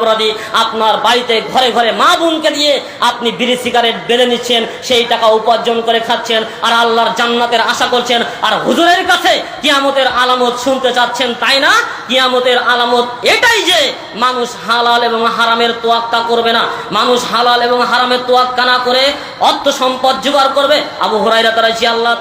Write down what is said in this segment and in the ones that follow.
অপরাধী আপনার বাড়িতে ঘরে ঘরে মা বোনকে দিয়ে আপনি বিড়ি সিগারেট বেঁধে নিচ্ছেন, সেই টাকা উপার্জন করে খাচ্ছেন আর আল্লাহর জান্নাতের আশা করছেন আর হুজুরের কাছে কিয়ামতের আলামত শুনতে চাচ্ছেন, তাই না? কিয়ামতের আলামত এটাই যে মানুষ হালাল এবং হারামের তোয়াক্কা করবে না। মানুষ হালাল এবং হারামের তোয়াক্কা না করে অর্থ সম্পদ জোগাড় করবে। আবু হুরাইরা তারা জি আল্লাহ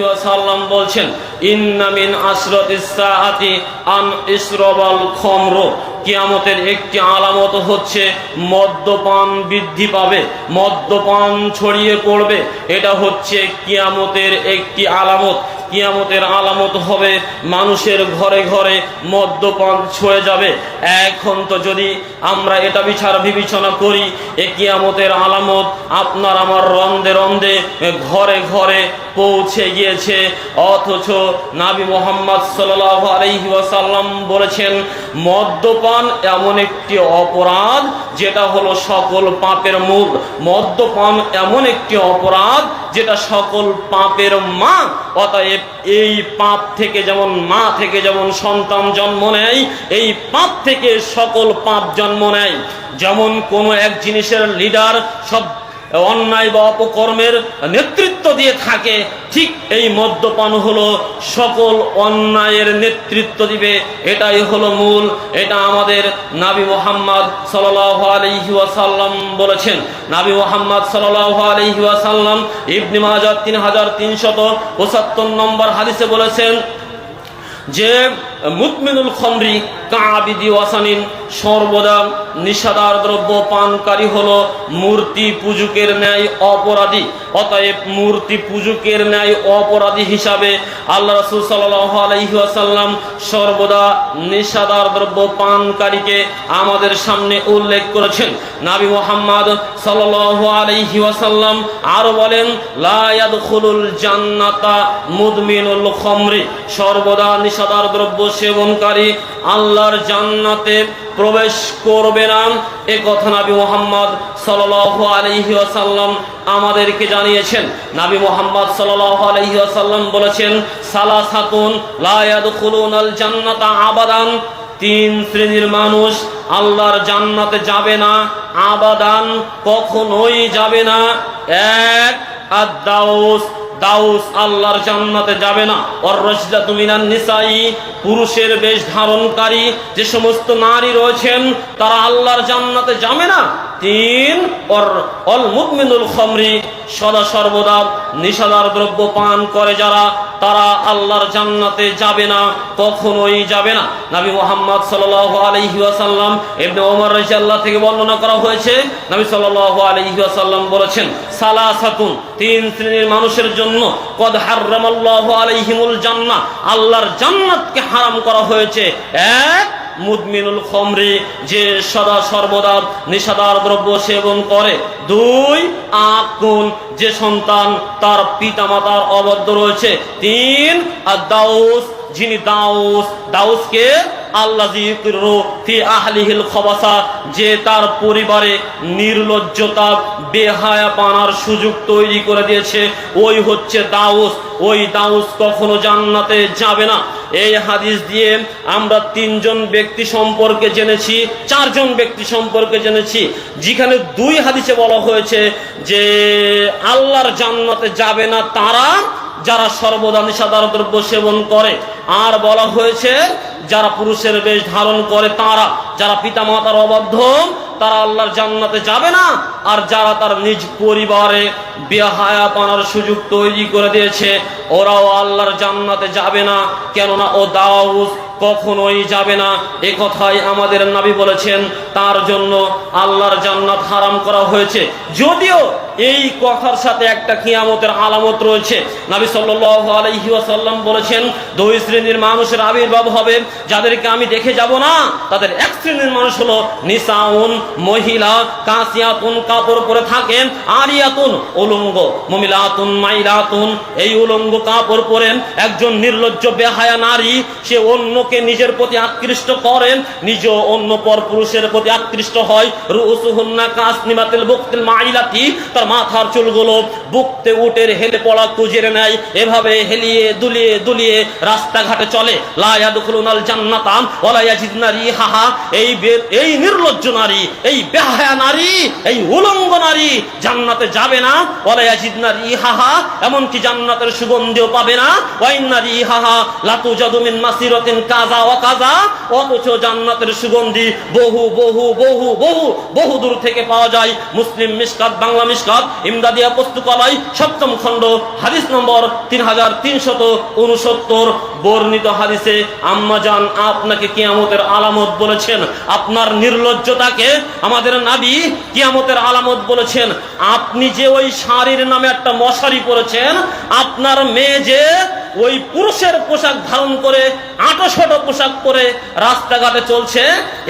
ওয়াসাল্লাম বলছেন, ইন্না মিন আশরাতিস সাআতি আন ইসরাবাল খমর। কিয়ামতের একটি আলামত হচ্ছে মদ্যপান বৃদ্ধি পাবে, মদ্যপান ছড়িয়ে পড়বে। এটা হচ্ছে কিয়ামতের একটি আলামত। কিয়ামতের আলামত হবে মানুষের ঘরে ঘরে মদ্যপান ছড়ে যাবে। এখন তো যদি আমরা এটা বিচার বিবেচনা করি, এ কিয়ামতের আলামত আপনার আমার রন্দে রন্দে ঘরে ঘরে পৌঁছে গিয়েছে অথচ নাবি মোহাম্মদ সাল্লাহ আলহি ওয়াসাল্লাম বলেছেন, মদ্যপান এমন একটি অপরাধ, যেটা হলো সকল পাপের মূল। মদ্যপান এমন একটি অপরাধ, যেটা সকল পাপের মা। অতএব এই পাপ থেকে যেমন মা থেকে যেমন সন্তান জন্ম নেয়, এই পাপ থেকে সকল পাপ জন্ম নেয়। যেমন কোনো এক জিনিসের লিডার সব অন্যায় বা অপকর্মের নেতৃত্ব দিয়ে থাকে, ঠিক এই মদ্যপান হলো সকল অন্যায়ের নেতৃত্ব দিবে। এটাই হলো মূল, এটা আমাদের নাবি মোহাম্মদ ওয়াসাল্লাম বলেছেন। নাবি মোহাম্মদ ওয়াসাল্লাম ইবনি মাজার তিন হাজার তিনশত পঁচাত্তর নম্বর হাদিসে বলেছেন যে মুতমিনুল খমরি কাবিদি ওয়াসানিন সর্বদা নিষাদার দ্রব্য পানকারী হলো মূর্তি পূজকের ন্যায় অপরাধী। অতএব মূর্তি পূজকের ন্যায় অপরাধী হিসাবে আল্লাহ রসুল সাল্লাহ আলহি আসাল্লাম সর্বদা নিষাদার দ্রব্য পানকারীকে আমাদের সামনে উল্লেখ করেছেন। নাবি মোহাম্মদ সাল্লাহ আলহি আসাল্লাম আরও বলেন লায়াদ খুলুল জান্নাতা মুদমিনুল খমরি। সর্বদা নিষাদার দ্রব্য সেবনকারী আল্লাহর জান্নাতে প্রবেশ করবে না। এ কথা নাবি মোহাম্মদ সাল্লাহ আলহি আসাল্লাম আমাদেরকে জানিয়েছেন। নাবি মোহাম্মদ সাল্লাহ আলহি আসাল্লাম বলেছেন সালা সাতুন লায়াদ খুলুন আল জান্নাতা আবাদান। তিন শ্রেণির মানুষ আল্লাহর জান্নাতে যাবে না, আবাদান কখনোই যাবে না। এক আদাউস দাউস আল্লাহর জান্নাতে যাবে না। অর্রসিদা রসদা তুমিনান নিসাই, পুরুষের বেশ ধারণকারী যে সমস্ত নারী রয়েছেন, তারা আল্লাহর জান্নাতে যাবে না। তিন অল মুকমিনুল খমরি সদা সর্বদা নিষাদার দ্রব্য পান করে যারা, তারা আল্লাহর জান্নাতে যাবে না, কখনোই যাবে না। নবী মোহাম্মদ সাল্লাল্লাহু আলাইহি ওয়াসাল্লাম, ইবনে ওমর রাদিয়াল্লাহু থেকে বর্ণনা করা হয়েছে। নবী সাল্লাল্লাহু আলাইহি ওয়াসাল্লাম বলেছেন, সালাসাতুন, তিন শ্রেণির মানুষের জন্য, কদ হাররামাল্লাহু আলাইহিমুল জান্নাহ, আল্লাহর জান্নাতকে হারাম করা হয়েছে। এক মুদমিনুল খমরি যে সদা সর্বদা নিশাদার দ্রব্য সেবন করে। দুই আকুন যে সন্তান তার পিতামাতার অবদ্ধ রয়েছে। তিন আর দাউস যিনি দাউস, দাউসকে যে তার পরিবারে নির্লজ্জতা, বেহায়া পানার সুযোগ তৈরি করে দিয়েছে, ওই হচ্ছে দাউস, ওই দাউস কখনো জান্নাতে যাবে না। এই হাদিস দিয়ে আমরা তিনজন ব্যক্তি সম্পর্কে জেনেছি, চারজন ব্যক্তি সম্পর্কে জেনেছি, যেখানে দুই হাদিসে বলা হয়েছে যে আল্লাহর জান্নাতে যাবে না তারা যারা সর্বদা নিষাদার দ্রব্য সেবন করে। আর বলা হয়েছে, যারা পুরুষের বেশ ধারণ করে তারা, যারা পিতা মাতার অবাধ্য, তারা আল্লাহর জান্নাতে যাবে না। আর যারা তার নিজ পরিবারে বেহায়াপনার সুযোগ তৈরি করে দিয়েছে, ওরাও আল্লাহর জান্নাতে যাবে না। কেননা ও দাউস কখনোই যাবে না। এ কথাই আমাদের নাবি বলেছেন, তার জন্য আল্লাহর জান্নাত হারাম করা হয়েছে। যদিও এই কথার সাথে একটা কিয়ামতের আলামত রয়েছে। নাবি ওয়াসাল্লাম বলেছেন, দুই শ্রেণির মানুষের আবির্ভাব হবে, যাদেরকে আমি দেখে যাব না, তাদের এক শ্রেণির মানুষ হলো নিসাউন, মহিলা, কাসিয়াতুন, কাপড় পরে থাকেন, আরিয়াতুন, উলঙ্গ, মমিলাতুন, মাইলাতুন। এই উলঙ্গ কাপড় পরেন, একজন নির্লজ্জ, বেহায়া নারী, সে অন্যকে নিজের প্রতি আকৃষ্ট করেন নিজ অন্য পর পুরুষের প্রতি আকৃষ্ট হয়। রুসুহুন্না কাসনিমাতিল বুকতিল মাইলাতি, তার মাথার চুলগুলো বুকতে উটের হেলে পড়া কুজের নেয় এভাবে হেলিয়ে দুলিয়ে দুলিয়ে রাস্তাঘাটে চলে। নারী নারী নারী এমনকি জান্নাতের সুগন্ধিও পাবে না। ওয়াইন্না রিহাহা লাতু জাদুমিন কাজা ওয়া কাজা জান্নাতের সুগন্ধি বহু বহু বহু বহু বহু দূর থেকে পাওয়া যায়। মুসলিম মিসকাত বাংলা মিসকাত ইমদাদিয়া পুস্তকালয়, সপ্তম খণ্ড, হাদিস নম্বর তিন হাজার তিনশত উনসত্তর বর্ণিত হাদিসে আম্মাজান আপনাকে কিয়ামতের আলামত বলেছেন। আপনার নির্লজ্জতাকে আমাদের নাবি কিয়ামতের আলামত বলেছেন। আপনি যে ওই শাড়ির নামে একটা মশারি পরেছেন, আপনার মেয়ে যে ওই পুরুষের পোশাক ধারণ করে, আটোশটো পোশাক পরে রাস্তাঘাটে চলছে।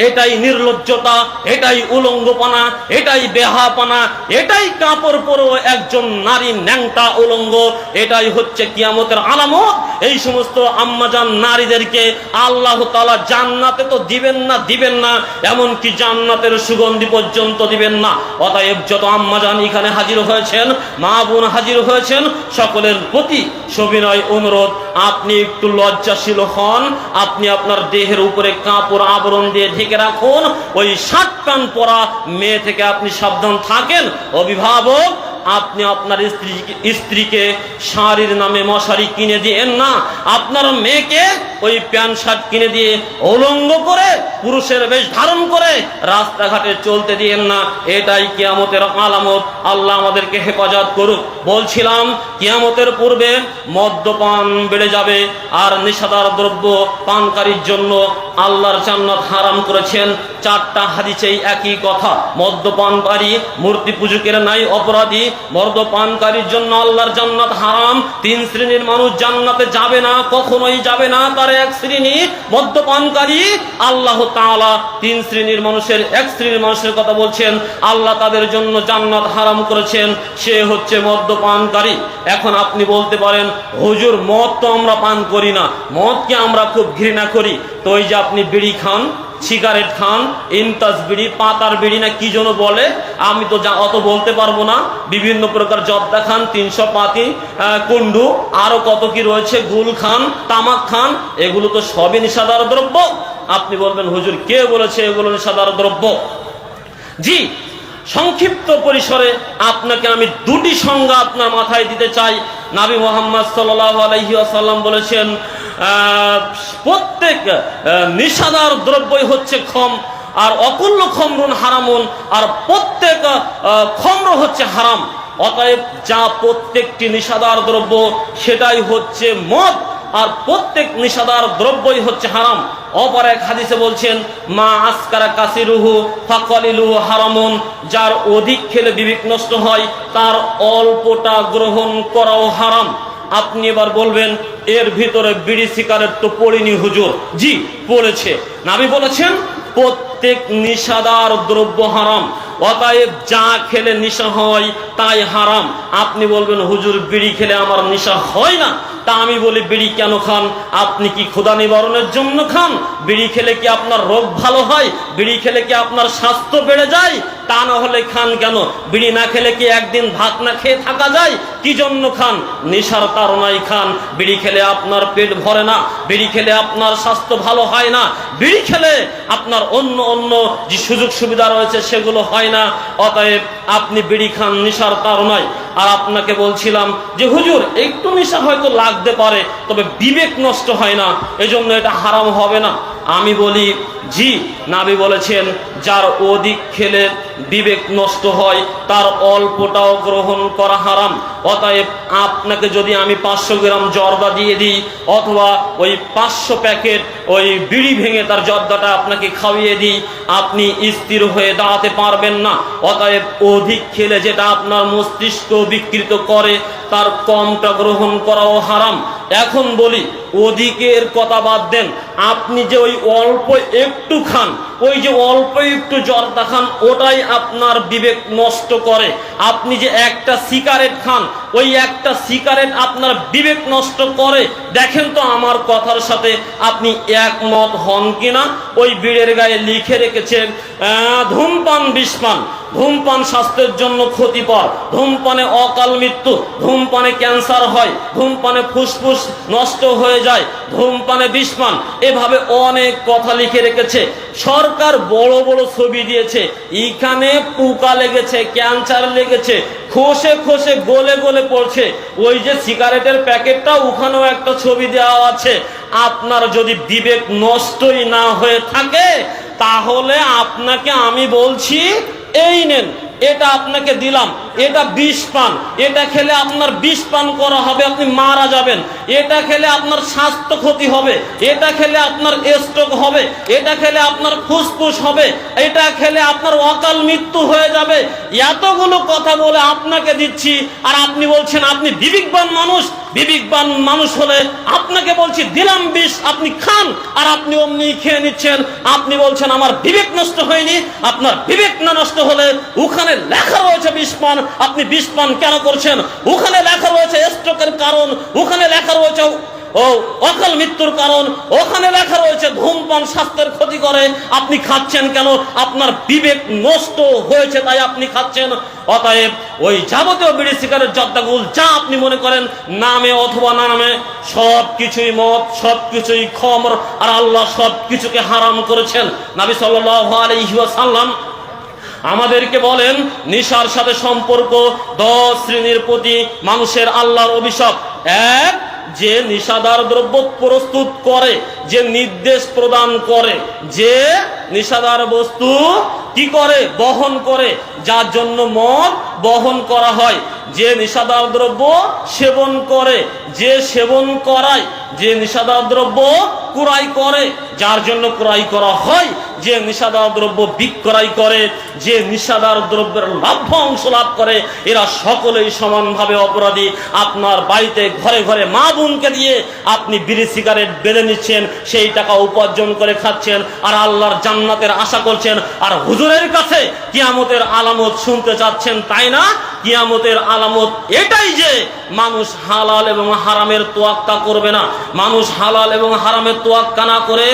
এটাই নির্লজ্জতা, এটাই উলঙ্গপনা, এটাই বেহাপনা এটাই কাপড় পরেও একজন নারী ন্যাংটা উলঙ্গ। এটাই হচ্ছে কিয়ামতের আলামত। এই সমস্ত আম্মাজান নারীদেরকে আল্লাহ তাআলা জান্নাতে তো দিবেন না দিবেন না, এমনকি জান্নাতের সুগন্ধি পর্যন্ত দিবেন না। অতএব যত আম্মাজান এখানে হাজির হয়েছেন, মা বোন হাজির হয়েছেন, সকলের প্রতি সবিনয় অনুরোধ, আপনি একটু লজ্জাশীল হন, আপনি আপনার দেহের উপরে কাপড় আবরণ দিয়ে ঢেকে রাখুন, ওই শার্ট প্যান্ট পরা মেয়ে থেকে আপনি সাবধান থাকেন। অভিভাবক, আপনি আপনার স্ত্রী স্ত্রীকে শাড়ির নামে মশারি কিনে দিয়েন না, আপনার মেয়েকে ওই প্যান্ট শার্ট কিনে দিয়ে অলঙ্গ করে পুরুষের বেশ ধারণ করে রাস্তাঘাটে চলতে দিয়েন না। এটাই কিয়ামতের আলামত। আল্লাহ আমাদেরকে হেফাজত করুক। বলছিলাম, কিয়ামতের পূর্বে মদ্যপান বেড়ে যাবে আর নেশাদার দ্রব্য পানকারীর জন্য আল্লাহর জান্নাত হারাম করেছেন। চারটা হাদিসেই একই কথা। মদ্যপানকারী, মূর্তি পূজকের নাই অপরাধী, মদ্যপানকারীর জন্য আল্লাহর জান্নাত হারাম। তিন শ্রেণির মানুষ জান্নাতে যাবে না, কখনোই যাবে না, তার এক শ্রেণি মদ্যপানকারী আল্লাহ তালা তিন শ্রেণির মানুষের, এক শ্রেণির মানুষের কথা বলছেন, আল্লাহ তাদের জন্য জান্নাত হারাম করেছেন, সে হচ্ছে মদ্যপানকারী। এখন আপনি বলতে পারেন, হুজুর, মদ তো আমরা পান করি না মদকে আমরা খুব ঘৃণা করি? তো ওই যে আপনি বিড়ি খান সিগারেট খান ইনতাস বিড়ি পাতার বিড়ি না কি যেন বলে আমি তো যা অত বলতে পারব না। বিভিন্ন প্রকার জর্দা খান তিনশো পাতি আহ, কুন্ডু আরও কত কি রয়েছে গুল খান তামাক খান এগুলো তো সবই নিষাদার দ্রব্য। আপনি বলবেন হুজুর কে বলেছে এগুলো নিষাদার দ্রব্য? জি সংক্ষিপ্ত পরিসরে আপনাকে আমি দুটি সংজ্ঞা আপনার মাথায় দিতে চাই। নাবি মোহাম্মদ সাল্লাহ আলহিহাসাল্লাম বলেছেন প্রত্যেক নিষাদার দ্রব্যই হচ্ছে খম, আর অকুল্য খমরুন হারামুন, আর প্রত্যেক খমর হচ্ছে হারাম। অতএব যা প্রত্যেকটি নিশাদার দ্রব্য, সেটাই হচ্ছে মদ, আর প্রত্যেক নিশাদার দ্রব্যই হচ্ছে হারাম। অপর এক হাদিসে বলছেন, মা আসকারা কাসিরুহু ফাকলিলুহু হারামুন যার অধিক খেলে বিবেক নষ্ট হয়, তার অল্পটা গ্রহণ করাও হারাম। আপনি এবার বলবেন, এর ভিতরে বিড়ি সিগারেট তো পড়িনি হুজুর। জি পড়েছে নাবি বলেছেন, প্রত্যেক নিশাদার দ্রব্য হারাম, অতএব যা খেলে নিশা হয় তাই হারাম। আপনি বলবেন, হুজুর, বিড়ি খেলে আমার নিশা হয় না? তা আমি বলি, বিড়ি কেন খান? আপনি কি ক্ষুধা নিবারণের জন্য খান? বিড়ি খেলে কি আপনার রোগ ভালো হয়? বিড়ি খেলে কি আপনার স্বাস্থ্য বেড়ে যায়? তা না হলে খান কেন? বিড়ি না খেলে কি একদিন ভাত না খেয়ে থাকা যায়? কি জন্য খান? নেশার তারনাই খান। বিড়ি খেলে আপনার পেট ভরে না। বিড়ি খেলে আপনার স্বাস্থ্য ভালো হয় না। বিড়ি খেলে আপনার অন্য অন্য যে সুযোগ সুবিধা রয়েছে সেগুলো হয় না। অতএব আপনি বিড়ি খান নেশার তারনায় আর আপনাকে বলছিলাম যে, হুজুর, একটু নেশা হয়তো লাগতে পারে, তবে বিবেক নষ্ট হয় না। এজন্য এটা হারাম হবে না। আমি বলি জি, নাবি বলেছেন, যার অধিক খেলে বিবেক নষ্ট হয়, তার অল্পটাও গ্রহণ করা হারাম। অতএব আপনাকে যদি আমি পাঁচশো গ্রাম জর্দা দিয়ে দিই, অথবা ওই পাঁচশো প্যাকেট ওই বিড়ি ভেঙে তার জর্দাটা আপনাকে খাইয়ে দিই, আপনি স্থির হয়ে দাঁড়াতে পারবেন না। অতএব অধিক খেলে যেটা আপনার মস্তিষ্ক বিকৃত করে, তার কমটা গ্রহণ করাও হারাম। এখন বলি, অধিকের কথা বাদ দেন, আপনি যে ওই অল্প একটু খান। ওই যে অল্প একটু জর্দা খান, ওটাই আপনার বিবেক নষ্ট করে। আপনি যে একটা সিগারেট খান, ওই একটা সিগারেট আপনার বিবেক নষ্ট করে। দেখেন তো আমার কথার সাথে আপনি একমত হন কিনা? ওই বিড়ের গায়ে লিখে রেখেছেন ধূমপান বিষপান ধূমপান স্বাস্থ্যের জন্য ক্ষতিকর। ধূমপানে অকাল মৃত্যু, ধূমপানে ক্যান্সার হয়, ধূমপানে ফুসফুস নষ্ট হয়ে যায়, ধূমপানে বিষপান এভাবে অনেক কথা লিখে রেখেছে। সরকার বড় বড় ছবি দিয়েছে। এখানে পোকা লেগেছে, ক্যান্সার লেগেছে, খসে খসে গলে গলে পড়ছে। ওই যে সিগারেটের প্যাকেটটা, ওখানেও একটা ছবি দেওয়া আছে। আপনার যদি বিবেক নষ্টই না হয়ে থাকে, তাহলে আপনাকে আমি বলছি এই নেন। এটা আপনাকে দিলাম, এটা বিষ পান, এটা খেলে আপনার বিষ পান করা হবে, আপনি মারা যাবেন। এটা খেলে আপনার স্বাস্থ্য ক্ষতি হবে, এটা খেলে আপনার স্ট্রোক হবে, এটা খেলে আপনার ফুসফুস হবে, এটা খেলে আপনার অকাল মৃত্যু হয়ে যাবে। এতগুলো কথা বলে আপনাকে দিচ্ছি, আর আপনি বলছেন, আপনি বিবেকবান মানুষ বিবেকবান মানুষ হলে আপনাকে বলছি, দিলাম বিষ, আপনি খান, আর আপনি অমনি খেয়ে নিচ্ছেন। আপনি বলছেন, আমার বিবেক নষ্ট হয়নি, আপনার বিবেক না নষ্ট হলে ওখানে লেখা রয়েছে বিষ পান। আপনি বিষ পান কেন করছেন? ওখানে লেখা রয়েছে স্ট্রোকের কারণ, ওখানে লেখা রয়েছে ও অকাল মৃত্যুর কারণ, ওখানে লেখা রয়েছে ধূমপান স্বাস্থ্যের ক্ষতি করে। আপনি খাচ্ছেন কেন? আপনার বিবেক নষ্ট হয়েছে তাই আপনি খাচ্ছেন। অতএব ওই যাবতীয় বিড়ি, সিগারেট যা আপনি মনে করেন, নামে অথবা না নামে সব কিছুই মদ সব কিছুই খমর, আর আল্লাহ সব কিছুকে হারাম করেছেন। নাবি সাল্লাল্লাহু আলাইহি ওয়াসাল্লাম আমাদেরকে বলেন, নিশার সাথে সম্পর্ক দশ শ্রেণির প্রতি মানুষের আল্লাহর অভিশাপ। এক, যে নিশাদার দ্রব্য প্রস্তুত করে, যে নির্দেশ প্রদান করে, যে নিশাদার বস্তু কি করে? বহন করে, যার জন্য মদ বহন করা হয়। যে নিশাদার দ্রব্য সেবন করে, যে সেবন করায়, যে নিশাদার দ্রব্য ক্রয় করে, যার জন্য ক্রয় করা হয়, যে নিষাদার দ্রব্য বিক্রয় করে, যে নিষাদার দ্রব্যের লাভ্য অংশ লাভ করে, এরা সকলেই সমানভাবে অপরাধী। আপনার বাড়িতে ঘরে ঘরে মা বোনকে দিয়ে আপনি বিড়ি, সিগারেট বেড়ে নিচ্ছেন, সেই টাকা উপার্জন করে খাচ্ছেন, আর আল্লাহর জান্নাতের আশা করছেন, আর হুজুরের কাছে কিয়ামতের আলামত শুনতে চাচ্ছেন, তাই না? কিয়ামতের আলামত এটাই যে মানুষ হালাল এবং হারামের তোয়াক্কা করবে না। মানুষ হালাল এবং হারামের তোয়াক্কা না করে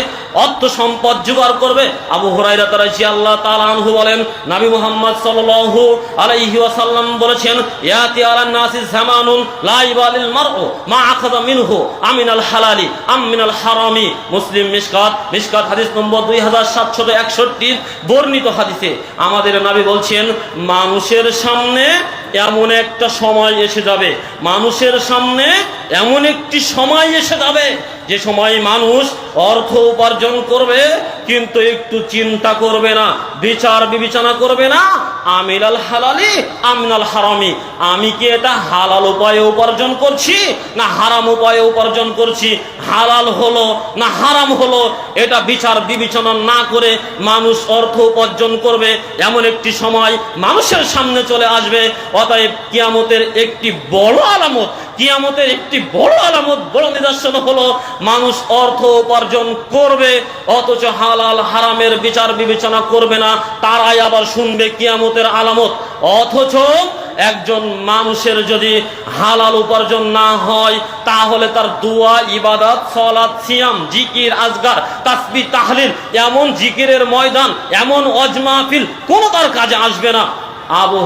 অর্থ সম্পদ জোগাড় করবে। আবু হুরাইরা তারাইছি আল্লাহ তাআলা আনহু বলেন, নবী মুহাম্মদ সাল্লাল্লাহু আলাইহি ওয়াসাল্লাম বলেছেন, ইয়াতি আলান নাসি জামানুন লা ইবালিল মারউ মা আখাযা মিনহু আমিনাল হালালি আম মিনাল হারামি। মুসলিম মিশকাত মিশকাত হাদিস নম্বর 2761 বর্ণিত হাদিসে আমাদের নবী বলছেন, মানুষের সামনে এমন একটা সময় এসে যাবে। মানুষের সামনে এমন একটি সময় এসে যাবে, যে সময় মানুষ অর্থ উপার্জন করবে, কিন্তু একটু চিন্তা করবে না, বিচার বিবেচনা করবে না, আমিনাল হালালি, আমিনাল হারামি। আমি কি এটা হালাল উপায়ে উপার্জন করছি, না হারাম উপায়ে উপার্জন করছি? হালাল হলো, না হারাম হলো? এটা বিচার বিবেচনা না করে মানুষ অর্থ উপার্জন করবে। এমন একটি সময় মানুষের সামনে চলে আসবে, অতএব কিয়ামতের একটি বড় আলামত কিয়ামতের একটি বড় আলামত, বড় নিদর্শন হলো, মানুষ অর্থ উপার্জন করবে, অথচ হালাল হারামের বিচার বিবেচনা করবে না, তারাই আবার শুনবে কিয়ামতের আলামত। অথচ একজন মানুষের যদি হালাল উপার্জন না হয়, তাহলে তার দোয়া, ইবাদত সলাদ সিয়াম, জিকির, আজগার, তাসবি, তাহলিল, এমন জিকিরের ময়দান, এমন অজমাফিল কোনো তার কাজে আসবে না। আবু